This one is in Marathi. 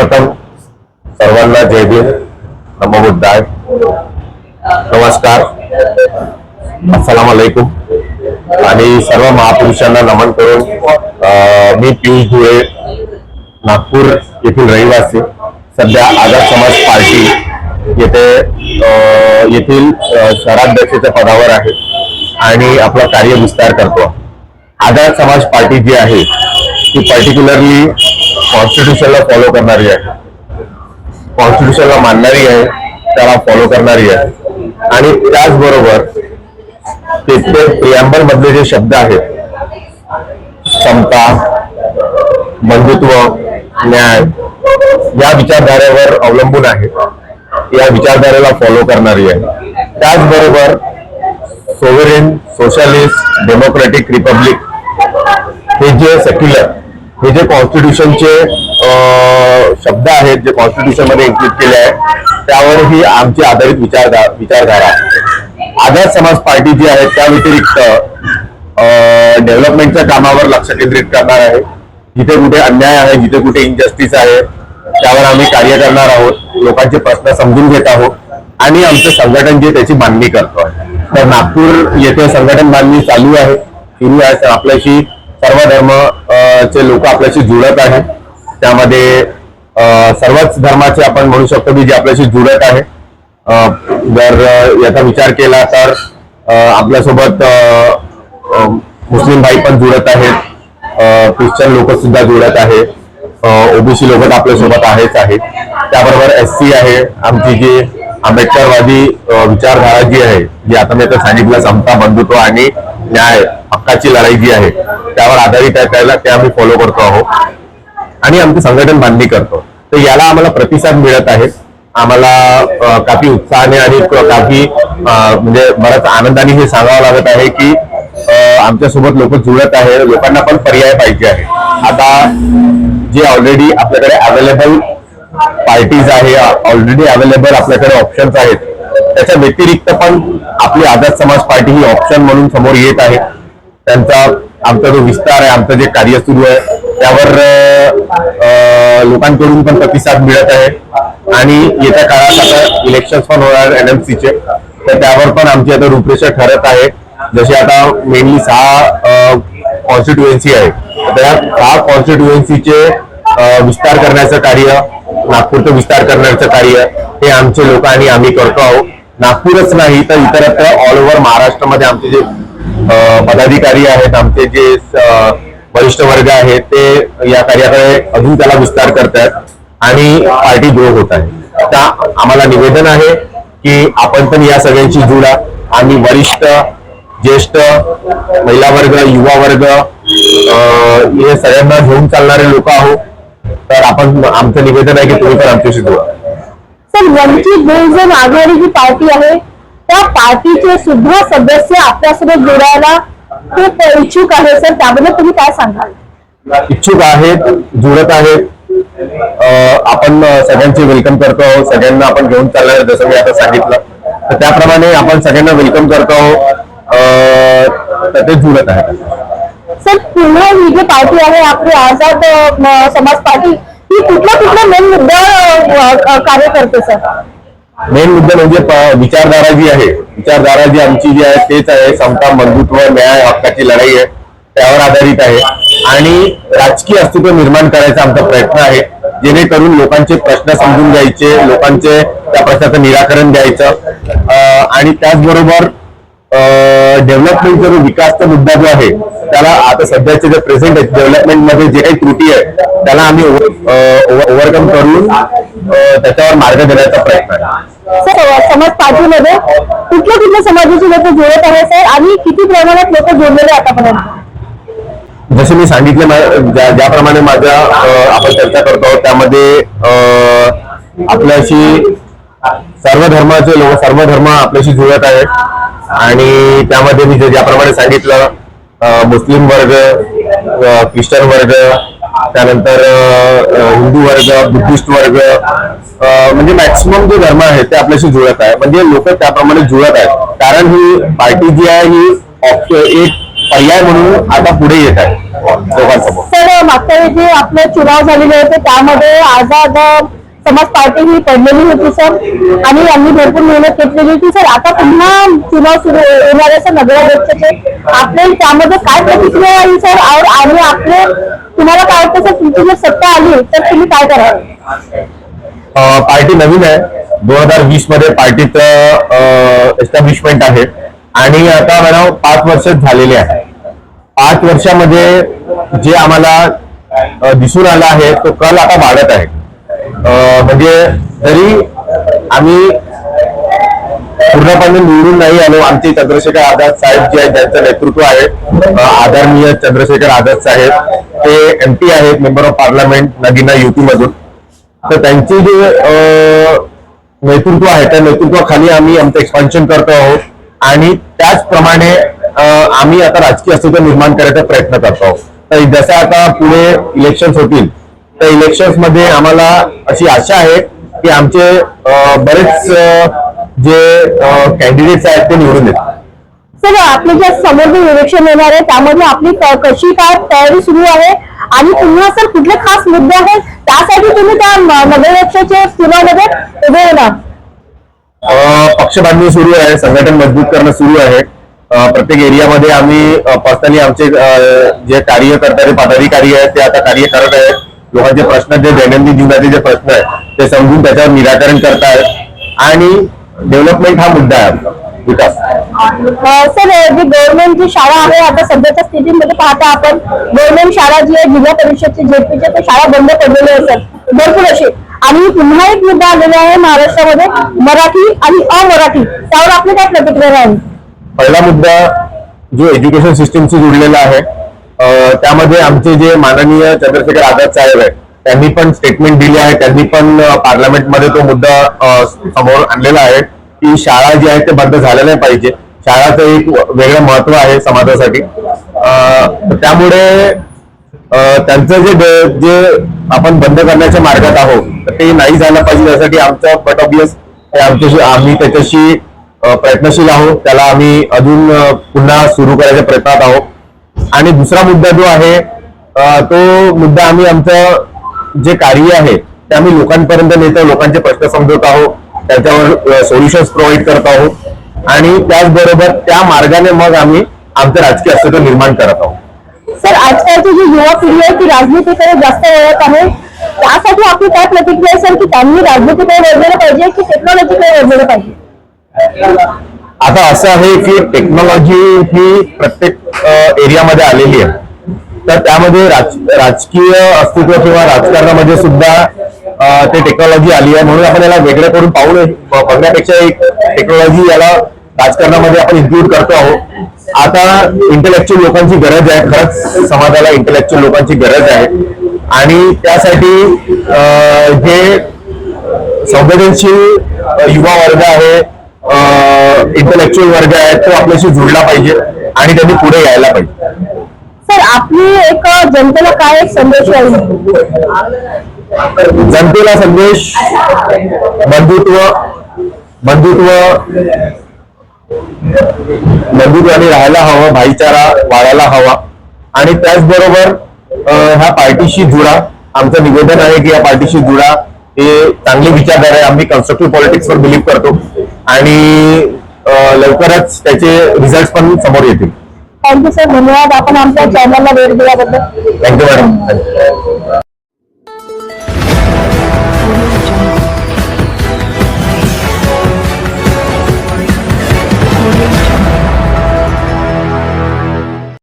सर्वप्रथम सर्वांना जय भीम. नमो बुद्धाय. नमस्कार. अस्सलाम वालेकुम आणि सर्व महापुरुषांना नमन करून मी पियुष धुळे नागपूर येथील रहिवासी. सध्या आझाद समाज पार्टी येथे येथील शहराध्यक्षाच्या पदावर आहे आणि आपला कार्य विस्तार करतो. आझाद समाज पार्टी जी आहे ती पर्टिक्युलरली कॉन्स्टिट्युशनला फॉलो करणारी आहे. कॉन्स्टिट्युशनला मानणारी आहे त्याला फॉलो करणारी आहे. आणि त्याचबरोबर तिथे प्रियांबल मधले जे शब्द आहेत समता बंधुत्व न्याय या विचारधारेवर अवलंबून आहे. या विचारधारेला फॉलो करणारी आहे. त्याचबरोबर सोवरेन सोशलिस्ट डेमोक्रॅटिक रिपब्लिक हे जे सेक्युलर हे जे कॉन्स्टिट्यूशनचे शब्द आहेत जे कॉन्स्टिट्यूशनमध्ये इन्क्लूड केले आहे त्यावर ही आमची आधारित विचारधा विचारधारा आहे. आझाद समाज पार्टी जी आहे त्या व्यतिरिक्त डेव्हलपमेंटच्या कामावर लक्ष केंद्रित करणार आहे. जिथे कुठे अन्याय आहे जिथे कुठे इनजस्टिस आहे त्यावर आम्ही कार्य करणार आहोत. लोकांचे प्रश्न समजून घेत आहोत. आणि आमचं संघटन जे त्याची मांडणी करतो तर नागपूर येथे संघटन बांधणी चालू आहे सुरू आहे. तर आपल्याशी सर्व धर्म चे लोक आपल्याशी जुळत आहेत. त्यामध्ये सर्वच धर्माचे आपण म्हणू शकतो की जे आपल्याशी जुळत आहे. जर याचा विचार केला तर आपल्यासोबत मुस्लिम भाई पण जुळत आहेत. ख्रिश्चन लोक सुद्धा जुळत आहेत. ओबीसी लोक तर आपल्यासोबत आहेच आहेत. त्याबरोबर एस सी आहे. आमची जी आंबेडकरवादी विचारधारा जी आहे जी आता मी आता सांगितलं समता बंधुत्व आणि न्याय हक्काची लढाई जी आहे त्यावर आधारित आहे त्याला ते आम्ही फॉलो करतो आहोत. आणि आमचं संघटन बांधणी करतो. तर याला आम्हाला प्रतिसाद मिळत आहे. आम्हाला काफी उत्साहाने आणि काफी म्हणजे बराच आनंदाने हे सांगावं लागत आहे की आमच्यासोबत लोक जुळत आहे लोकांना पण पर्याय पाहिजे आहे. आता जे ऑलरेडी आपल्याकडे अवेलेबल पार्टीज आहे ऑलरेडी अवेलेबल आपल्याकडे ऑप्शन्स आहेत. त्याच्या व्यतिरिक्त पण आपली आझाद समाज पार्टी ही ऑप्शन म्हणून समोर येत आहे. त्यांचा आमचा जो विस्तार आहे आमचं जे कार्य सुरू आहे त्यावर लोकांकडून पण प्रतिसाद मिळत आहे. आणि येत्या काळात आता इलेक्शन पण होणार एनएमसीचे तर त्यावर पण आमची आता रूपरेषा ठरत आहे. जसे आता मेनली सहा कॉन्स्टिट्युएन्सी आहे. तर सहा कॉन्स्टिट्युएन्सीचे विस्तार करण्याचं कार्य नागपूरचं विस्तार करण्याचं कार्य हे आमचे लोक आणि आम्ही करतो आहोत. नागपूरच नाही तर इतरत्र ऑल ओव्हर महाराष्ट्रामध्ये आमचे जे पदाधिकारी आहेत आमचे जे वरिष्ठ वर्ग आहेत ते या कार्याकडे अजून त्याला विस्तार करतात आणि पार्टी ग्रो होत आहे. त्या आम्हाला निवेदन आहे की आपण पण या सगळ्यांची जुळा आम्ही वरिष्ठ ज्येष्ठ महिला वर्ग युवा वर्ग हे सगळ्यांना घेऊन चालणारे लोक आहोत. तर आपण आमचं निवेदन आहे की तुम्ही पण आमच्याशी जुळा. सर वंचित बहुजन आघाडी जी पार्टी आहे त्या पार्टीचे सुद्धा सदस्य आपल्यासोबत जोडायला खूप इच्छुक आहे. सर त्याबद्दल तुम्ही काय सांगाल? इच्छुक आहेत जुळत आहेत. आपण सगळ्यांचे वेलकम करतो आहोत. सगळ्यांना आपण घेऊन चालणार आहे, जसं मी आता सांगितलं. तर त्याप्रमाणे आपण सगळ्यांना वेलकम करतो आहोत. अं, तर ते जुळत आहेत. सर पुन्हा ही जी पार्टी आहे आपली आझाद समाज पार्टी ती कुठला कुठला मेन मुद्दा कार्य करते सर मेन मुद्दा म्हणजे विचारधारा जी आहे विचारधारा जी आमची जी आहे तेच आहे. समता बंधुत्व न्याय हक्काची लढाई आहे. त्यावर आधारित आहे. आणि राजकीय अस्तित्व निर्माण करायचा आमचा प्रयत्न आहे. जेणेकरून लोकांचे प्रश्न समजून घ्यायचे लोकांचे त्या प्रश्नाचं निराकरण द्यायचं आणि त्याचबरोबर डेव्हलपमेंटचा जो विकासचा मुद्दा जो आहे त्याला आता सध्याचे जे प्रेझेंट आहे डेव्हलपमेंटमध्ये जे काही त्रुटी आहे त्याला आम्ही ओव्हरकम करून त्याच्यावर मार्ग देण्याचा प्रयत्न आहे. सर समाज पार्टीमध्ये कुठल्या कुठल्या समाजाची लोक जोडत आहे सर? आणि किती प्रमाणात लोक जोडलेले आतापर्यंत? जसे मी सांगितले ज्याप्रमाणे माझ्या आपण चर्चा करतो आहोत, त्यामध्ये आपल्याशी सर्व धर्माचे लोक सर्व धर्म आपल्याशी जुळत आहेत. आणि त्यामध्ये मी ज्याप्रमाणे सांगितलं मुस्लिम वर्ग ख्रिश्चन वर्ग त्यानंतर हिंदू वर्ग बुद्धिस्ट वर्ग म्हणजे मॅक्सिमम जे धर्म आहेत ते आपल्याशी जुळत आहे म्हणजे लोक त्याप्रमाणे जुळत आहेत. कारण ही पार्टी जी आहे ही एक पर्याय म्हणून आता पुढे येत आहे. लोकांसमोर सर मागच्या वेळी जे आपले चुनाव झालेले होते त्यामध्ये आझाद समाज पार्टी ही पडलेली होती सर. आणि यांनी भरपूर मेहनत घेतलेली होती सर. आता पुन्हा चुनाव सुरू येणार आहे सर नगराध्यक्षाचे. आपले त्यामध्ये काय प्रतिक्रिया आहे सर? और आणि आपले तुम्हाला काय वाटतं सर तुमची जर सत्ता आली तर तुम्ही काय कराल? पार्टी नवीन आहे. दोन हजार वीसमध्ये पार्टीचं एस्टॅब्लिशमेंट आहे. आणि आता मॅडम पाच वर्ष झालेले आहे. पाच वर्षामध्ये जे आम्हाला दिसून आलं आहे तो कल आता वाढत आहे. म्हणजे तरी आम्ही पूर्णपणे निवडून नाही आलो. आमचे चंद्रशेखर आझाद साहेब जे आहेत ज्यांचं नेतृत्व आहे. आदरणीय चंद्रशेखर आझाद साहेब ते एम पी आहेत मेंबर ऑफ पार्लमेंट नगीना युती मधून तर त्यांचे जे नेतृत्व आहे त्या नेतृत्वाखाली आम्ही आमचं एक्सपान्शन करतो आहोत. आणि त्याचप्रमाणे आम्ही आता राजकीय अस्तित्व निर्माण करायचा प्रयत्न करतो आहोत. तर जसं आता पुढे इलेक्शन होतील त्या इलेक्शन्समध्ये आम्हाला अशी आशा आहे की आमचे बरेच जे कॅन्डिडेट्स आहेत ते निवडून येतील. सर आपले जे समोर जे इलेक्शन येणार आहे त्यामध्ये आपली कशी काय तयारी सुरू आहे? आणि पुन्हा सर कुठले खास मुद्दे आहेत? त्यासाठी तुम्ही त्या न- नगराध्यक्षाच्या चुनावमध्ये उभे होणार अ, पक्ष बांधणी सुरू आहे संघटन मजबूत करणं सुरू आहे. प्रत्येक एरियामध्ये आम्ही पर्सनली आमचे जे कार्यकर्ते पदाधिकारी आहेत ते आता कार्य करत आहेत. लोकांचे प्रश्न जे दैनंदिन जीवनाचे जे प्रश्न आहेत ते समजून त्याच्यावर निराकरण करतायत आणि डेव्हलपमेंट हा मुद्दा आहे आपला विकास. सर जी गव्हर्नमेंट जी शाळा आहे आता सध्याच्या स्थितीमध्ये पाहता आपण गव्हर्नमेंट शाळा जी आहे जिल्हा परिषदची जेपीच्या त्या शाळा बंद पडलेल्या सर. भरपूर अशी. आणि पुन्हा एक मुद्दा आलेला आहे महाराष्ट्रामध्ये मराठी आणि अमराठी. त्यावर आपली काय प्रतिक्रिया राहील? पहिला मुद्दा जो एज्युकेशन सिस्टीमशी जुडलेला आहे त्यामध्ये आमचे जे माननीय चंद्रशेखर आझाद साहेब आहेत त्यांनी पण स्टेटमेंट दिली आहे. त्यांनी पण पार्लमेंटमध्ये तो मुद्दा समोर आणलेला आहे की शाळा जी आहे ते बंद झाल्या नाही पाहिजे. शाळाचं एक वेगळं महत्त्व आहे समाजासाठी. त्यामुळे त्यांचं जे जे आपण बंद करण्याच्या मार्गात आहोत तर ते नाही झालं पाहिजे त्यासाठी आमचं बट ऑबियस आमच्याशी आम्ही त्याच्याशी प्रयत्नशील आहोत. त्याला आम्ही अजून पुन्हा सुरू करायच्या प्रयत्नात आहोत. आणि दुसरा मुद्दा जो आहे तो मुद्दा आम्ही आमचं जे कार्य आहे ते आम्ही लोकांपर्यंत नेतो लोकांचे प्रश्न समजवत आहोत त्याच्यावर सोल्युशन्स प्रोव्हाइड करत आहोत. आणि त्याचबरोबर त्या मार्गाने मग आम्ही आमचं राजकीय अस्तित्व निर्माण करत आहोत. सर आजकालची जी युवा पिढी आहे ती राजनीतीकडे जास्त वळत आहे. त्यासाठी आपली काय प्रतिक्रिया आहे सर की त्यांनी राजनीतीकडे वळलेलं पाहिजे की टेक्नॉलॉजीकडे वळलेलं पाहिजे? आता असं आहे की टेक्नॉलॉजी ही प्रत्येक एरियामध्ये आलेली आहे. तर त्यामध्ये राज राजकीय अस्तित्व किंवा राजकारणामध्ये सुद्धा ते टेक्नॉलॉजी आली आहे. म्हणून आपण याला वेगळं करून पाहू बघण्यापेक्षा एक टेक्नॉलॉजी याला राजकारणामध्ये आपण इन्क्लूड करतो आहोत. आता इंटेलेक्च्युअल लोकांची गरज आहे. खरंच समाजाला इंटेलेक्च्युअल लोकांची गरज आहे. आणि त्यासाठी जे संवेदनशील युवा वर्ग आहे इंटेलेक्च्युअल वर्ग आहे तो आपल्याशी जुळला पाहिजे. आणि त्यांनी पुढे यायला पाहिजे. सर आपली एक जनतेला काय एक संदेश जनतेला संदेश बंधुत्व बंधुत्व बंधुत्वाने राहायला हवं भाईचारा वाढायला हवा. आणि त्याचबरोबर ह्या पार्टीशी जुळा आमचं निवेदन आहे की या पार्टीशी जुळा हे चांगले विचारधारा आहे. आम्ही कन्स्ट्रक्टिव्ह पॉलिटिक्स वर बिलीव्ह करतो. आणि लवकरच त्याचे रिझल्ट पण समोर येतील. थँक्यू सर धन्यवाद. आपण आमच्या चॅनलला वेळ दिल्याबद्दल. Thank you madam